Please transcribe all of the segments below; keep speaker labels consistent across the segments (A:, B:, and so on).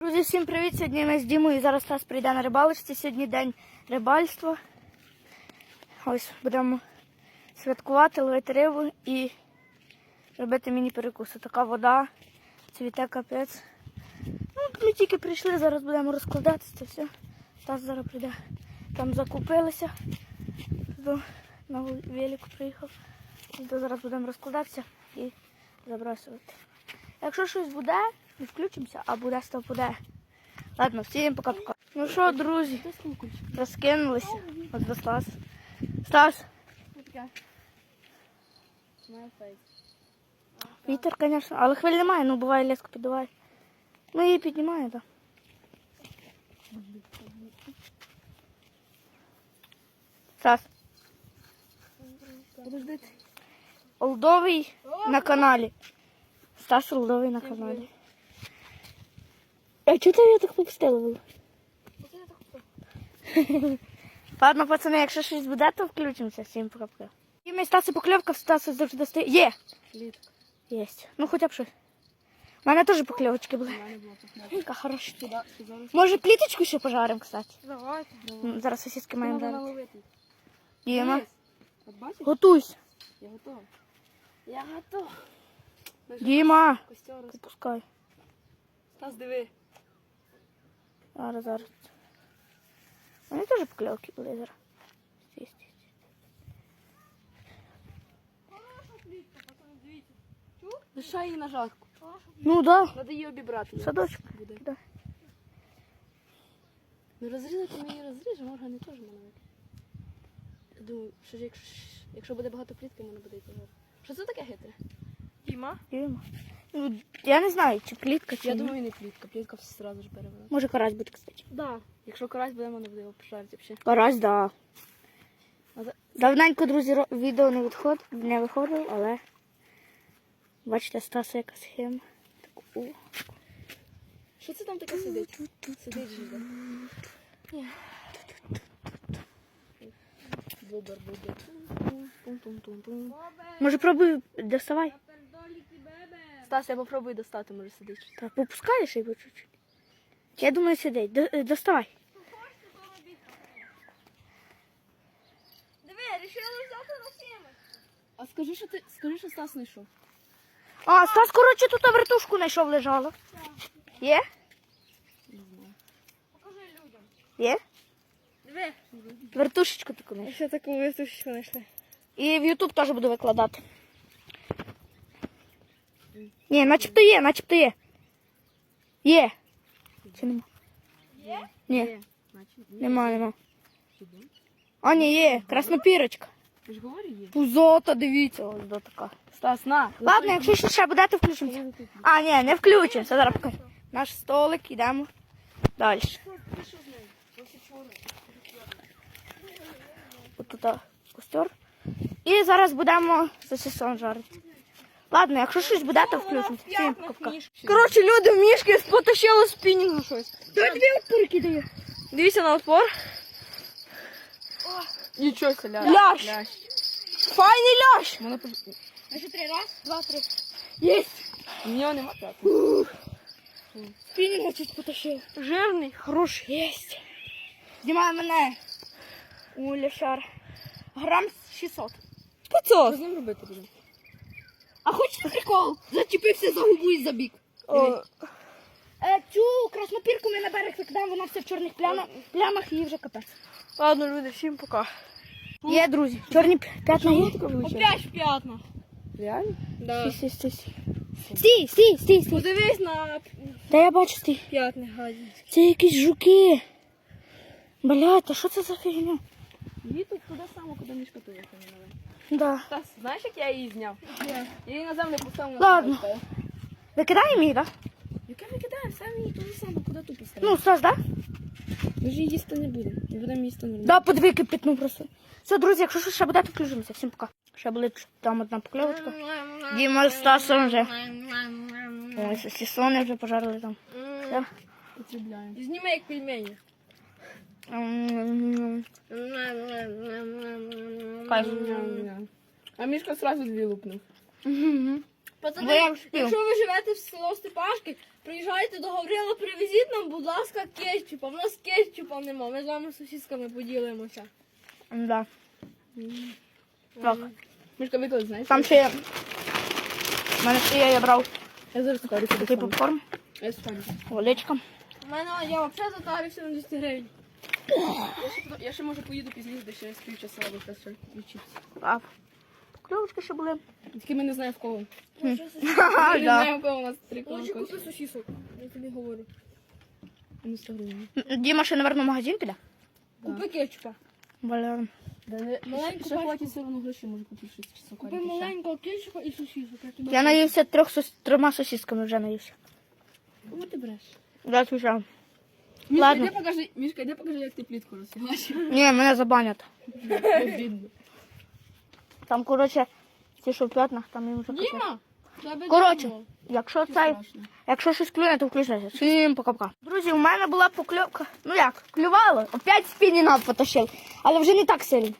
A: Друзі, всім привіт! Сьогодні ми з Дімою. Зараз Стас прийде на рибалочці. Сьогодні день рибальства. Ось будемо святкувати, ловити рибу і робити міні-перекуси. Така вода, цвіте капець. Ну, ми тільки прийшли, зараз будемо розкладатися це все. Стас зараз прийде. Там закупилися. До, на велику приїхав. Зараз будемо розкладатися і забрасувати. Якщо щось буде, ми включимося, а буде то буде. Ладно, всім пока-пока. Ну що, друзі, розкинулися. От до Стас. Стас, вітер, звісно, але хвиль немає, ну буває леску піддуває. Ну її піднімає, так. Стас. Олдовий на каналі. Стас Олдовий на каналі. А чого ти я так попустила? Ладно, пацани, якщо щось буде, то включимося. Всім пока-пока. І ми Стасу покльовка, в Стасу завжди стає. Є! Єсть. Ну хоча б щось. У мене теж покльовочки були. Яка хороша. Може пліточку ще пожаримо, кстати.
B: Давайте.
A: Зараз сусідки маємо
B: наловити.
A: Діма, готуйся.
B: Я готова. Я готова.
A: Діма,
B: Костер роз...
A: пускай.
B: Стас, диви.
A: Зараз, зараз. У мене теж покльовки були зараз. Стій, стій, стій.
B: Лишай її на жарку.
A: Ну да,
B: Треба її обібрати.
A: садочок.
B: Буде.
A: Да.
B: Ну розрізати ми її розріжемо, органи теж. Я думаю, що ж якщо, якщо буде багато плітки, можна буде пожарити. Що це таке хитре? Діма?
A: Діма. Ну, я не знаю, чи плітка, чи
B: Я
A: ні.
B: думаю, не плітка. Плітка все одразу ж бере.
A: Може карась буде, кстати.
B: Да. Якщо карась буде, можна буде його пожарити взагалі.
A: Карась, да.
B: А за-
A: Давненько, друзі, ро- відео не, відход... не виходило, але бачите, Стаса яка схема. Так, о.
B: Що це там таке сидить? Сидить жида. Бобер, бобер. Пум-пум-пум-пум.
A: Може пробуй, доставай.
B: Стас, я попробую достати, може сидить.
A: Так, попускаєш його чуть-чуть. Я думаю, сидить. До- е, доставай.
C: Диви, рішили взяти на сіми.
B: А скажи, що ти скажи, що Стас знайшов.
A: А, Стас, коротше, тут вертушку знайшов лежало. Є?
C: Покажи людям.
A: Є?
C: Диви.
A: Вертушечку таку знайшов.
B: Ще таку вистачку знайшли.
A: І в Ютуб теж буду викладати. Ні, начебто є, начебто є. Є. Чи нема?
C: Є?
A: Ні, нема, нема. А, ні, є. Краснопірочка.
B: Ти ж говори є.
A: Пузота, дивіться, ось до така.
B: Стас, на.
A: Ладно, якщо ще ще буде, то включимося. А, ні, не включимося. Зараз покажу. Наш столик, йдемо далі. Ось тут костер. І зараз будемо сосисон жарити. Ладно, якщо щось буде, то включимося. Всім пока. Коротше, люди в мішки потащили спінінг щось. Та дві отпорки даю.
B: Дивіться на отпор. Нічого селя.
A: Лящ. Файний лящ.
B: Мене пож...
A: А ще три раз? Два, три. Єсть.
B: У нього нема так.
A: Спінінга щось потащив.
B: Жирний.
A: Хороший. Єсть. Знімає мене. У ляшар. Грам 600.
B: Що з ним робити будемо?
A: А хочете прикол? Зачепився за губу і забіг.
B: О,
A: Е, цю краснопірку ми на берег викидаємо, вона все в чорних пляма, плямах і вже капець.
B: Ладно, люди, всім пока.
A: Є, друзі, чорні п'ятна є.
B: Опять п'ятна. Реально? Да.
A: Стій, стій, стій. Стій, стій, стій, стій.
B: Подивись на
A: Та я бачу, стій.
B: п'ятний гаді.
A: Це якісь жуки. Блядь, а що це за фігня?
B: Її тут туди само, куди мішка туди поміняли.
A: Да.
B: Стас, знаєш, як я її зняв? Я її на землю поставив.
A: Ладно. Викидаємо її, так?
B: Яке ми кидаємо? Саме її туди само, куди ту поставив.
A: Ну, Стас, так?
B: Ми ж її їсти не будемо. Не будемо їсти нормально.
A: Да, подиви, кипітну просто. Все, друзі, якщо що ще буде, то включимося. Всім пока. Ще були там одна покльовочка. Діма з Стасом вже. Ой, сосисони вже пожарили там. Все.
B: Потребляємо. Зніми як пельмені.
A: Кайф.
B: А мішка одразу дві лупнув.
C: Пацани,
A: Бо я
C: якщо ви живете в село Степашки, приїжджайте до Гаврила, привезіть нам, будь ласка, кетчупа. В нас кетчупа нема. Ми з вами сосісками поділимося.
A: Да. Так.
B: Мішка виклади, знаєш?
A: Там ще є. У мене ще є, я брав
B: Я зараз покажу
A: такий попкорн,
B: Я спам'ятаю.
A: олечка.
C: У мене я взагалі затарився на 200 гривень.
B: Я ще, я ще може поїду пізніше, де ще півчаса або щось ще включиться.
A: А покльовочки ще були.
B: Тільки ми не знаємо в кого. Ми не знаємо в кого у нас три
C: Лучше купи сосісок. Я тобі говорю.
B: Ну, 100 гривень.
A: Діма ще, наверно, в магазин піде.
C: Купи кетчупа.
A: Бля.
B: Да, не,
C: Маленьку
B: ще хватить все одно гроші, може купити щось чи
C: Купи
B: сухарики. ще.
C: маленького кетчупа і сосісок. Я
A: наївся трьох сос... трьома сосісками вже наївся.
B: Кому ти береш?
A: Я отвечаю.
B: Мішка,
A: Ладно.
B: йди покажи, Мішка, йди покажи, як ти плітку розфігачив.
A: Ні, мене забанять. Там, коротше, ті, що в п'ятнах, там їм вже капець.
C: Діма! тебе
A: Коротше,
C: додому.
A: якщо цей,
B: Страшно.
A: якщо щось клює, то включайся. Всім пока-пока. Друзі, у мене була покльовка. Ну як, клювало. Опять спінінг потащив. Але вже не так сильно.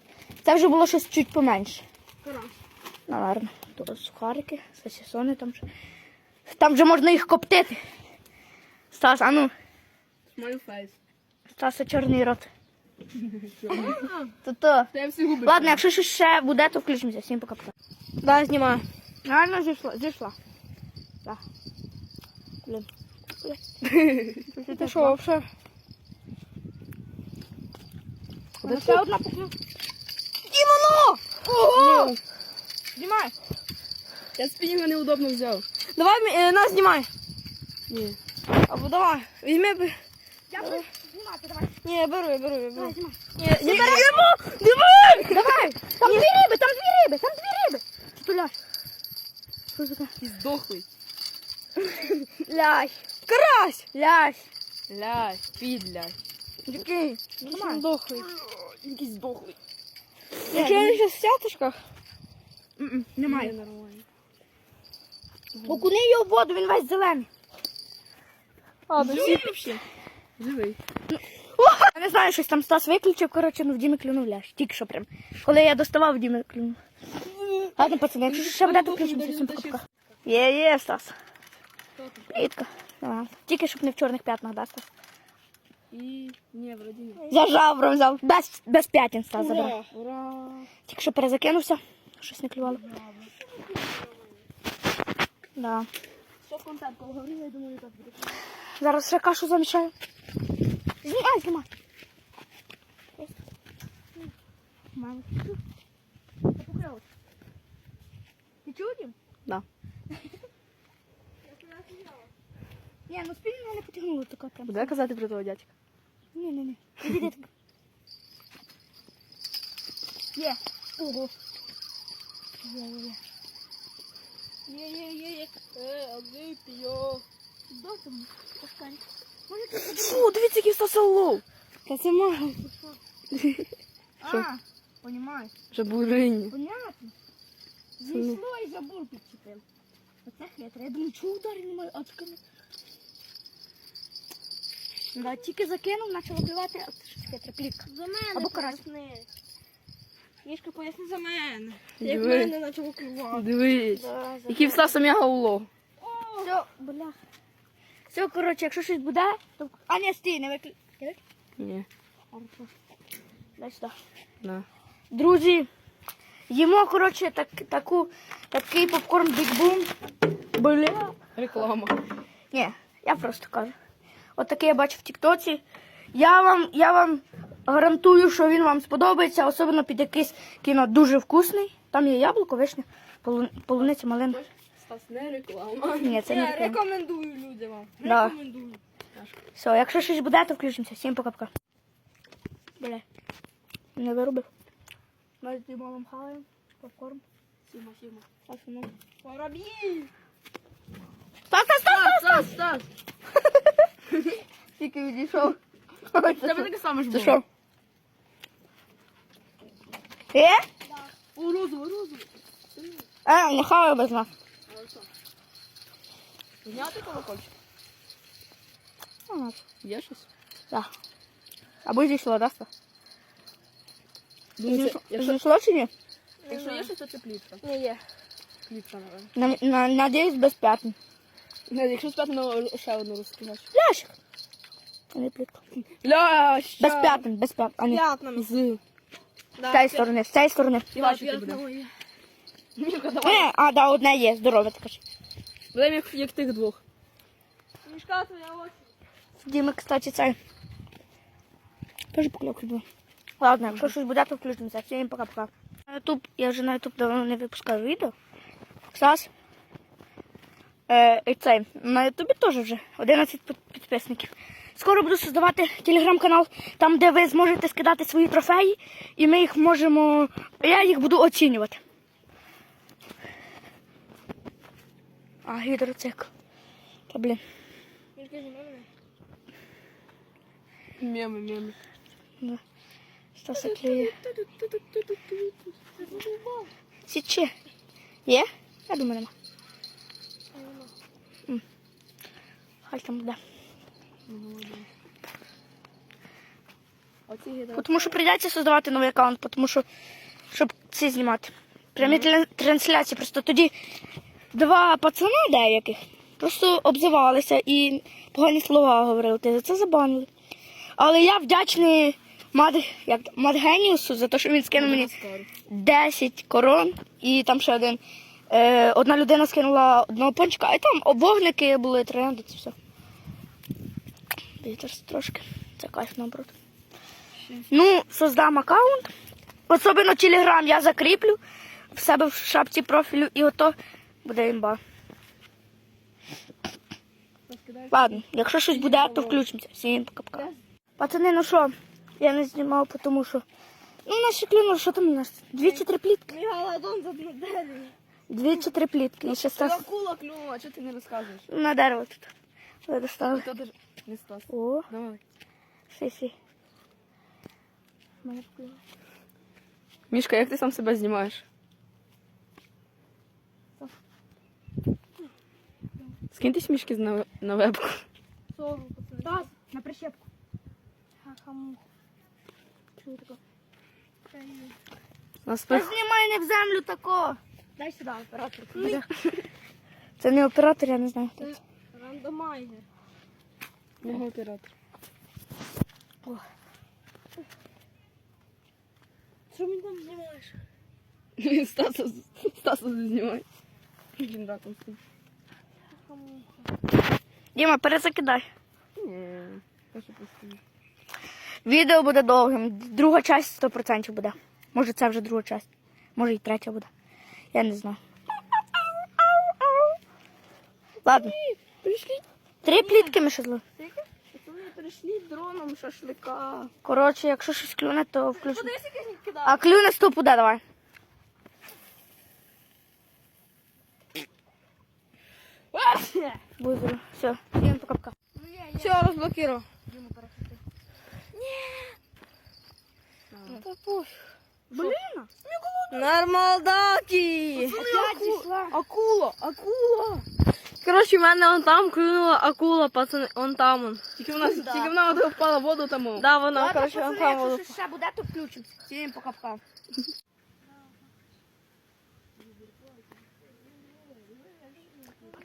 A: Це вже було щось чуть поменше.
C: Карась.
A: Наверно. Тут сухарики, сосісони там же. Там вже можна їх коптити. Стас, а ну,
B: Смаю фейс.
A: Стаса чорний рот. То-то.
B: Та я всі губи.
A: Ладно, якщо щось ще буде, то включимося. Всім пока-пока.
C: Да, знімаю.
A: Реально зійшла, зійшла. Так. Блін.
C: Ти що, взагалі?
A: Куди ще одна поклювка? Дімоно! Ого!
C: Знімай.
B: Я спінінга неудобно взяв.
C: Давай е, нас знімай.
B: Ні.
C: Або давай. Візьми. Б-
A: Я буду знімати, давай.
C: Ні, я беру, я беру, я беру.
A: Давай, знімай.
C: Ні, ні,
A: Давай! Давай! Там дві риби, там дві риби, там дві риби! Ляж? Що таке?
B: Ти здохлий.
A: Ляж,
C: Карась!
A: ляж.
B: Ляй, підляй.
C: Який?
A: Нормально.
C: Здохлий.
B: Якийсь здохлий.
C: Якщо він ще в сяточках?
A: Немає.
B: нормально.
A: Окуни його в воду, він весь зелений.
C: А, до
B: взагалі? Живий.
A: Я не знаю, щось там Стас виключив, коротше, ну в Дімі клюнув ляж. Тільки що прям. Коли я доставав, в Дімі клюнув. Ладно, пацани, якщо ще буде, то включимося. Всім пока-пока. Є, є, Стас. Давай. Тільки щоб не в чорних п'ятнах, да, Стас?
B: І... Ні, вроді ні.
A: За жабром взяв. Без, без п'ятін Стас забрав.
B: Ура!
A: Тільки що перезакинувся. Щось не клювало. Да.
C: Що контент, коли говорила, я думаю, так буде.
A: Зараз ще кашу замішаю. Знімай, знімай. Мама. Ти чув, Дім?
B: Да.
A: Ні, ну спільно мене не потягнуло така прям.
B: Буде казати про того дядька?
A: Ні, ні, ні. Іди так. Є. Ого. Є, є, є.
C: Є, є, є, є. Е, а де ти йо?
A: Досимо. Пускай.
B: Фу, дивіться, який Стаса улов.
C: Та це мало.
A: А, понімаєш.
B: Жабурині.
A: Понятно. Зійшло і забув підчепив. Оце хитро. Я думаю, чого ударів немає, а таке не. Да, тільки закинув, почало плювати, а це ж хитра плітка.
C: За мене
A: Або карась.
C: поясни. Мішка, поясни за мене.
B: Диви.
C: Як мене почало клювати.
B: Дивись.
A: Да, за-
B: Який в Стаса м'яга улов.
A: Все, бля. Все, коротше, якщо щось буде, то. А не стій, не виклю.
B: Ні.
A: Дай сюди.
B: На.
A: Друзі, їмо, коротше, так, таку, такий попкорн Big Boom. Бля.
B: Реклама.
A: Ні, я просто кажу. От такий я бачив в Тіктоці. Я вам, я вам гарантую, що він вам сподобається, особливо під якийсь кіно дуже вкусний. Там є яблуко, вишня, полу- полуниця, малина.
B: Стас, не реклама.
A: Ні, це не
C: Я
A: реклама.
C: рекомендую людям вам.
A: Да.
C: Рекомендую.
A: Все, якщо щось буде, то включимося. Всім пока-пока. Бля. Не вирубив. Ми з Дімоном хаваємо. Попкорн.
B: Сіма, сіма.
A: Стас, ну.
C: Воробій!
A: Стас, Стас, Стас!
B: Стас, Стас.
A: Тільки відійшов.
B: Тебе таке саме ж
A: Це
B: було.
A: що? Е?
B: О, розово, розово.
A: А, не хаваю без нас.
B: Зняти колокольчик?
A: Ага.
B: Є щось?
A: Так. Або?
B: Думаю, це-
A: Зійшло- чи ні?
B: якщо є щось, то це плітка.
C: Ні, є.
B: Плітка, напевно.
A: На, надіюсь, без.
B: Не, Якщо спати, ну ще одну розкидач.
A: Лящик. А не плітка.
B: Ляща!
A: Без п'ятин, без п'ятин. А ні.
C: П'ятнами.
B: З.
A: З цієї сторони, з цієї сторони.
B: Бачити буде. Мішка, давай.
A: Е, а, да, одне є, здорове ти кажеш.
B: Будемо як, як тих двох.
C: Мішка твоя очі.
A: Діми, кстати, це. Теж покльовки було. Ладно, якщо щось буде, то включимося. Всім пока-пока. На Ютуб, я вже на Ютуб давно не випускаю відео. Кстати, е, і цей, на Ютубі теж вже 11 підписників. Скоро буду создавати телеграм-канал, там, де ви зможете скидати свої трофеї, і ми їх можемо. Я їх буду оцінювати. А, гідроцикл. Та блін.
B: Меми, меми.
A: Стаса клює. Січе. Є? Я думаю, нема. М. Хай там буде.
B: Оці.
A: Тому що прийдеться создавати новий аккаунт, тому що щоб ці знімати. Прямі трансляції. Просто тоді два пацана деяких просто обзивалися і погані слова говорили. Ти за це забанили. Але я вдячний Мад, як, Мадгеніусу за те, що він скинув мені 10 корон і там ще один. Е, одна людина скинула одного пончика, а там вогники були, тренди, це все. Дивіться трошки. Це кайф наоборот. Ну, создам аккаунт. Особливо Телеграм я закріплю в себе в шапці профілю і ото буде імба. Ладно, якщо щось буде, то включимося. Всім пока-пока. Пацани, ну що, я не знімав, тому що. Ну, нас ще клюнуло, що там у нас? Дві чи три плітки?
C: Мій галадон за неделю.
A: Дві чи три плітки. І ще стас
B: Акула клюнула, чого ти не розказуєш?
A: на дерево тут. Ви достали.
B: То ти ж не стас.
A: О,
B: Давай.
A: сі-сі.
B: Мішка, як ти сам себе знімаєш? Скиньте мішки на, на вебку.
C: Сову, пацани.
A: На прищепку. Ха-ха-муха. Чого таке?
B: Нас
A: Та
B: пих...
A: знімай не в землю тако. Дай сюди оператор. Це не оператор, я не знаю. хто це.
C: Рандомайзер.
B: Його оператор.
C: Що мені там знімаєш?
B: Стаса, Стаса знімай. Він раком стоїть.
A: Діма, перезакидай.
B: Ні, Саша постійно.
A: Відео буде довгим. Друга часть 100% буде. Може це вже друга часть. Може і третя буде. Я не знаю. Ладно.
B: Прийшли.
A: Три плітки ми ще.
B: Прийшли дроном шашлика.
A: Коротше, якщо щось клюне, то включимо. А клюне сто буде, давай. Буду. Все. Всім пока-пока.
C: Все, розблокував.
A: Блін.
C: Нормалдаки.
A: Опять зійшла.
C: Акула, акула. Коротше, в мене он там клюнула акула, пацани, он там он.
B: Тільки вона, тільки вона от впала в воду тому.
C: Да, вона,
A: Ладно,
C: коротше, он
A: пацани,
C: там воду.
A: якщо щось ще буде, то включимося. Всім пока-пока.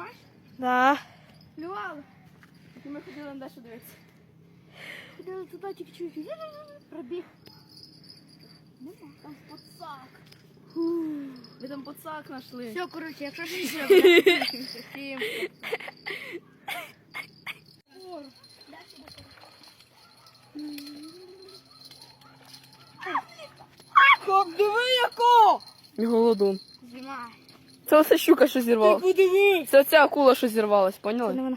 A: Знімаєш?
C: Да.
A: Клювали.
B: Ми ходили на дещо дивитися.
A: Ходили туди, тільки чуть пробіг. Нема, там пацак.
B: Ви там пацак знайшли.
A: Все, коротше, якщо щось всім.
C: Хоп, диви яко!
B: Голодун.
A: Знімай.
B: Це оце щука, що зірвалась.
C: Подиви.
B: Це оця акула, що зірвалась, поняли?
A: не вона.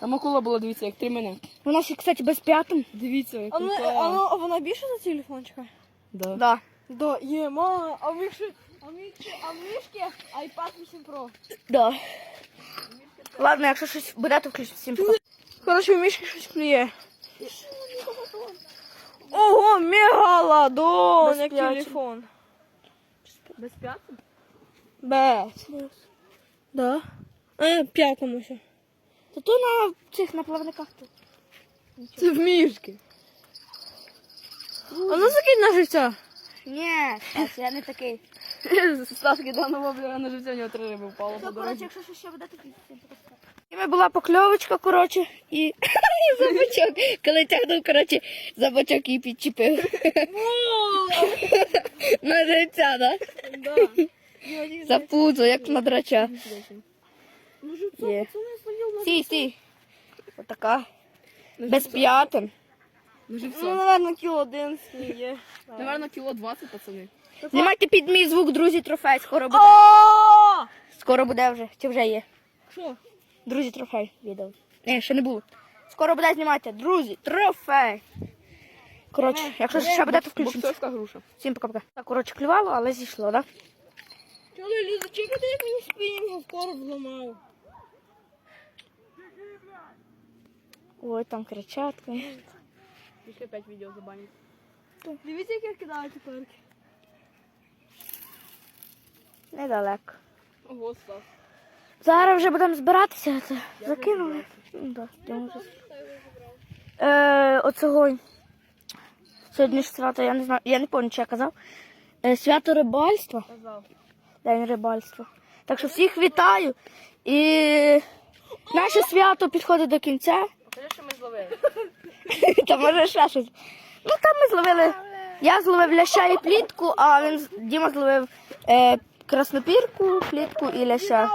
B: Там акула була, дивіться, як три мене.
A: Вона ще, кстати, без п'ятим.
B: Дивіться, як
C: А, ну, а, ну, а вона більше за телефончика?
B: Да.
A: Да.
C: Да, є, ма, а ви ще... А А мішки, а мішки iPad 8 Pro.
A: Да. Ладно, якщо щось буде, то включу всім пока.
B: Коротше, у мішки щось клює. Ого, мегаладон,
A: Без
B: як телефон.
C: Без п'ятки?
B: Без. Да. Е, п'ятому ще.
A: Та то на цих на плавниках тут.
B: Це в мішки. А ну закинь на живця.
A: Ні, Стас, я не такий.
B: Стас кидав на воблера на живця, у нього три риби впало по
A: коротше,
B: дорозі.
A: якщо щось ще буде, то. І ми була покльовочка, коротше, і, і за бочок. Коли тягнув, коротше, за бочок її підчепив. На живця, да? За пузо, як на драча. Є. Стій, стій. Отака. Без п'ятин.
C: Ну, наверное, кіло один є.
B: Наверно, кіло 20, пацани.
A: Знімайте під мій звук, друзі, трофей. Скоро буде. Скоро буде вже. Чи вже є?
C: Що?
A: Друзі, трофей відео. Ні, ще не було. Скоро буде знімати. Друзі, трофей. Коротше, якщо ще буде, то включимо.
B: Боксерська груша.
A: Всім пока-пока. Так, коротше, клювало, але зійшло, так?
C: Чоловік, Ліза, чекайте, як мені спінінг в короб зламав.
A: Ой, там кричать.
B: Ще 5 відео забанять.
C: Дивіться, як я кидаю тепер.
A: Недалеко.
B: Ого, Стас.
A: Зараз вже будемо збиратися. Це закинули. Ну, да, я вже. Е, оцього. Сьогодні ж свято, я не знаю, я не пам'ятаю, що я казав. Е, свято рибальства.
B: Казав.
A: День рибальства. Так що всіх вітаю. І наше свято підходить до кінця.
B: Покажи, що ми зловили.
A: Та може ще щось. Ну там ми зловили. Я зловив ляща і плітку, а він Діма зловив е, краснопірку, плітку і ляща.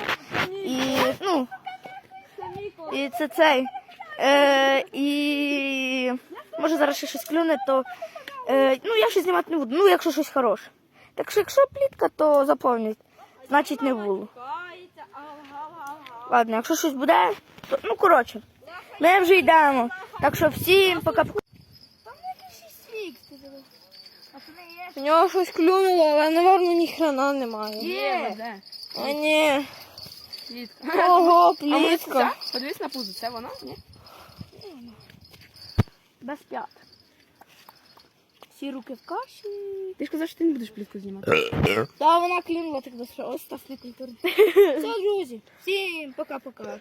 A: І ну, і це цей. Е, і може зараз ще щось клюне, то е, ну я щось знімати не буду. Ну, якщо щось хороше. Так що якщо плітка, то заповнюють. Значить не було. Ладно, якщо щось буде, то ну коротше. Ми вже йдемо. Так що всім пока.
B: У нього щось клюнуло, але, напевно, ні хрена немає.
A: Є.
B: де?
A: А ні.
B: Плітка.
A: Ого, плітка.
B: Подивись на пузо, це вона? Ні?
A: Без п'ят. Всі руки в каші.
B: Ти ж казав, що ти не будеш плітку знімати.
A: Та вона клюнула так до що ось та культури. Все, друзі. Всім пока-пока.